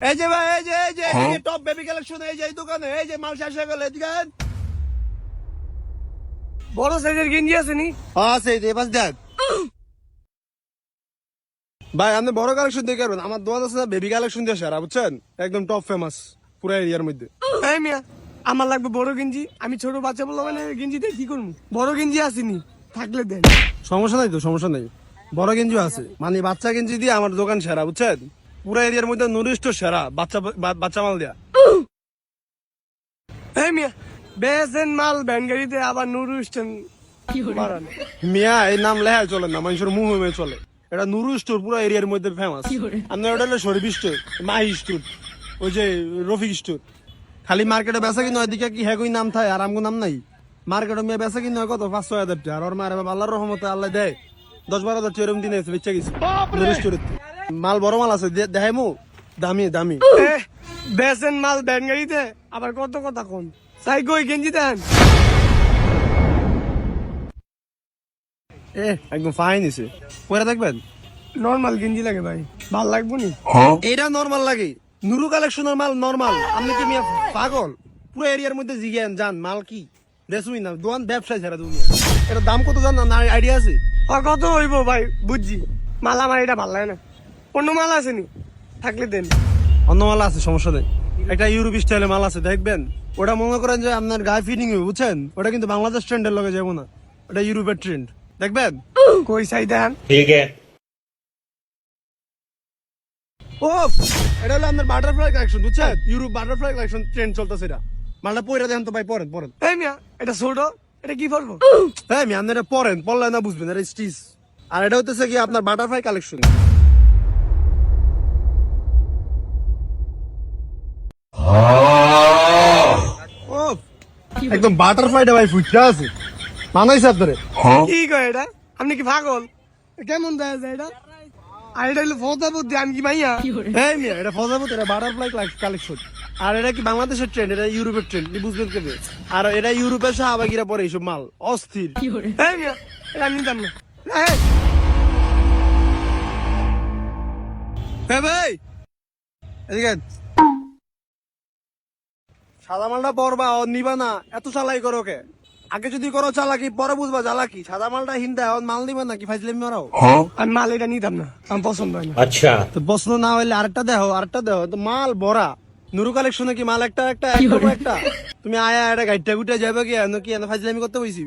এই যে ভাই এই যে এই যে টপ বেবি কালেকশন এই যে এই দোকানে এই যে মাল শেষ হয়ে গেল এদিকে বড় সাইজের গেঞ্জি আছে নি? হ্যাঁ যে বাস দেখ। ভাই আপনি বড় কালেকশন দেখে পারবেন আমার দোকান আছে বেবি কালেকশন দিয়ে সারা বুঝছেন? একদম টপ ফেমাস পুরো এরিয়ার মধ্যে। এই মিয়া আমার লাগবে বড় গেঞ্জি। আমি ছোট বাচ্চা বললাম মানে গেঞ্জি দিয়ে কি করব? বড় গেঞ্জি আসেনি থাকলে দেন। সমস্যা নাই তো সমস্যা নাই। বড় গেঞ্জিও আছে। মানে বাচ্চা গেঞ্জি দিয়ে আমার দোকান সেরা বুঝছেন? পুরো এরিয়ার মধ্যে নুরিষ্ট সেরা বাচ্চা বাচ্চা মাল দেয়া। এই মিয়া বেসেন মাল ভ্যান গাড়িতে আবার নুরু মিয়া এই নাম লেখা চলে না মানুষের মুহ হয়ে চলে। এটা নুরু স্টোর পুরো এরিয়ার মধ্যে ফেমাস আপনার ওটা হলো শরীফ স্টোর মাহি স্টোর ওই যে রফিক স্টোর খালি মার্কেটে বেচা কিনা ওইদিকে কি হ্যাঁ নাম থাকে আর আমগো নাম নাই? মার্কেটে মেয়ে বেচা কিনা কত? পাঁচ ছয় হাজার টাকা। আর ওর বাবা আল্লাহর রহমতে আল্লাহ দেয়। দশ বারো হাজার চেরম দিনে বেচা গেছে। নুরু মাল বড় মাল আছে দে- দেখাই মু দামি দামি। এ, বেসেন মাল ভ্যান গাড়িতে। আবার কত কথা কোন? তাই কই গেঞ্জি দেন। এ একদম ফাইন এসে পরে দেখবেন। নর্মাল গেঞ্জি লাগে ভাই। ভালো লাগবো নি? এটা নরমাল লাগে। নুরু কালেকশনের মাল নরমাল আপনি কি মিয়া পাগল? পুরো এরিয়ার মধ্যে জিজ্ঞান জান মাল কি? দেশুই না দোকান ব্যবসায় ছাড়া দুনিয়া। এটা দাম কত জান না আইডিয়া আছে? কত হইব ভাই বুঝছি। মাল আমার এটা ভালো লাগে না। অন্য মাল আসেনি থাকলে দেন। অন্য মাল আছে সমস্যা নেই। একটা ইউরোপ স্টাইলে মাল আছে দেখবেন? ওটা মনে করেন যে আপনার গায়ে ফিটিং হবে বুঝছেন? ওটা কিন্তু বাংলাদেশ ট্রেন্ডের লগে যাব না। ওটা ইউরোপের ট্রেন্ড দেখবেন? কই সাই দেন? ঠিক ও এটা হলো আপনার বাটারফ্লাই কালেকশন বুঝছেন? ইউরোপ বাটারফ্লাই কালেকশন ট্রেন্ড চলতেছে এটা। মালটা পয়রা দেন তো ভাই পরেন পরেন। এই মিয়া এটা ছোট এটা কি পরবো? হ্যাঁ মিয়া আপনি এটা পরেন পরলে না বুঝবেন এটা স্টিচ আর এটা হচ্ছে কি আপনার বাটারফ্লাই কালেকশন একদম বাটারফ্লাইটা ভাই ফুটটা আছে। মানাইছে আপনারে। কি কয় এটা? আপনি কি পাগল? কেমন দেখা যায় এটা? আর এটা হলো ফোতা বুদ্ধি আমি কি মাইয়া? হ্যাঁ মিয়া এটা ফজাবত এটা বাটারফ্লাই কালেকশন আর এটা কি বাংলাদেশের ট্রেন্ড এটা ইউরোপের ট্রেন্ড বুঝবেন কেবে আর এটা ইউরোপের শাহবাগিরা পরে এইসব মাল অস্থির। এই মিয়া এটা আমি না। হ্যাঁ ভাই! এদিকে। সাদামালটা পরবা ও নিবা না। এত চালাই করো কে আগে যদি করো চালাকি পরে বুঝবা চালাকি সাদা মালটা হিন্দা ও মাল নিবা নাকি? ফাইজলে মারাও হ্যাঁ। আমি মাল এটা নিতাম না আমি পছন্দ হয় না। আচ্ছা। তো পছন্দ না হইলে আরেকটা দেখো আরেকটা দেখো। তো মাল বড়া নুরু কালেকশনে কি মাল একটা একটা একটা তুমি আয়া এটা গাইটা গুটা যাবে কি? এনে কি এন ফাইজলে আমি করতে বইছি?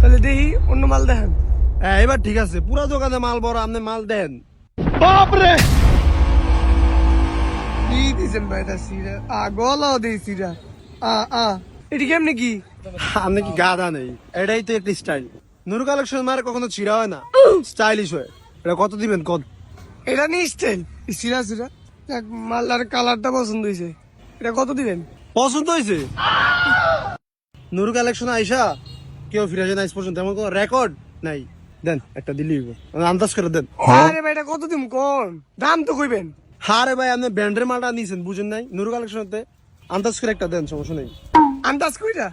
তাহলে দেখি অন্য মাল দেখেন। হ্যাঁ এবার ঠিক আছে পুরো দোকানে মাল ভরা আপনি মাল দেন। বাপরে! কি দিয়েছেন ভাই এটা সিরা? আগলও দিই সিরা আ আ। এটি কেমনি কি? আপনি কি গাদা নেই? এটাই তো একটা স্টাইল নুরু কালেকশন মার কখনো ছিড়া হয় না। স্টাইলিশ হয়। এটা কত দিবেন? কত? এটা নি স্টাইল সিরা সিরা দেখ, মালটার কালারটা পছন্দ হয়েছে। এটা কত দিবেন? পছন্দ হয়েছে? নুরু কালেকশন আইসা কেউ ফিরে যায় না পর্যন্ত। এমন কোন রেকর্ড নাই। দেন একটা দিলি আন্দাজ করে দেন। আরে ভাই এটা কত দিম? কোন? দাম তো কইবেন। হারে ভাই আপনি ব্যান্ডের মালটা নিয়েছেন বুঝেন নাই? নুরু কালেকশনতে আন্দাজ করে একটা দেন সমস্যা নেই। আন্দাজ কইরা?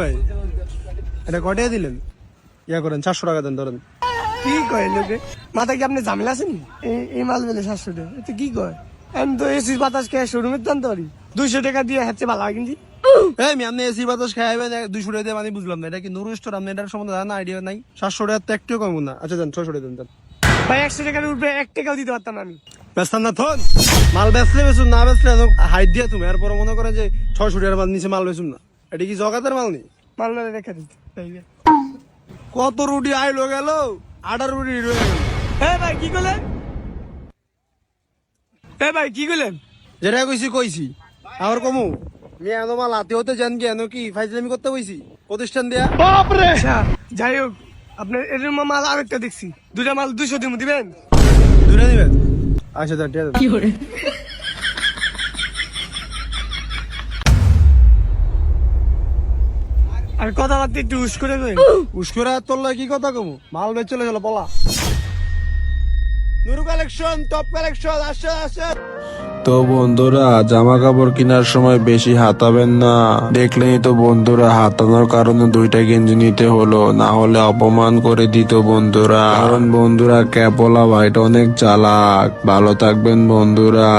ভাই এটা কটাই দিলেন? ইয়া করেন চারশো টাকা দেন ধরেন। কি কয় লোকে? মাথা কি আপনি ঝামেলা আছেন? এই- মাল বেলে সাতশো টাকা। এটা কি কয়? আমি তো এসি বাতাস খেয়ে শোরুমে জানতে পারি। দুইশো টাকা দিয়ে হচ্ছে ভালো হয় কিন্তু। হ্যাঁ আমি আপনি এসি বাতাস খাইবেন দুইশো টাকা দিয়ে মানে বুঝলাম না। এটা কি নুরু স্টোর আপনি এটার সম্বন্ধে জানা আইডিয়া নাই। সাতশো টাকা তো একটু কম না। আচ্ছা দেন ছয়শো টাকা দেন ভাই একশো টাকার উপরে এক টাকাও দিতে পারতাম আমি। না থন। মাল বেচলে বেচুন না বেচলে হাইট দিয়ে তুমি। এরপর মনে করেন যে ছয়শো টাকার মাল নিচে মাল বেচুন না। এটা কি জগাতের মাল নেই মাল রেখে দিতে কত রুটি আইলো গেল? আটার রুটি রয়ে গেল। ভাই কি করলেন? ভাই কি করলেন? যেটা কইছি কইছি। আর কমু মেয়ে এনো মাল হাতে হতে জান কি এনো কি? ফাইজলামি করতে কইছি। প্রতিষ্ঠান দেয়া। আচ্ছা যাই হোক আপনার এর মাল আরেকটা দেখছি। দুটা মাল দুশো দিবেন? দূরে দিবেন? আচ্ছা দেন ঠিক আছে। আর কথাবার্তা একটু উস করে দেবেন উস্কুরা তোর কি কথা কমু? মাল বেচলে চলে বলা। নুরু কালেকশন টপ কালেকশন আসে আসে। তো বন্ধুরা জামা কাপড় কেনার সময় বেশি হাতাবেন না। দেখলেই তো বন্ধুরা, হাতানোর কারণে দুইটা গেঞ্জি নিতে হলো। না হলে অপমান করে দিত বন্ধুরা। কারণ বন্ধুরা, ক্যাপলা ভাইটা অনেক চালাক। ভালো থাকবেন বন্ধুরা।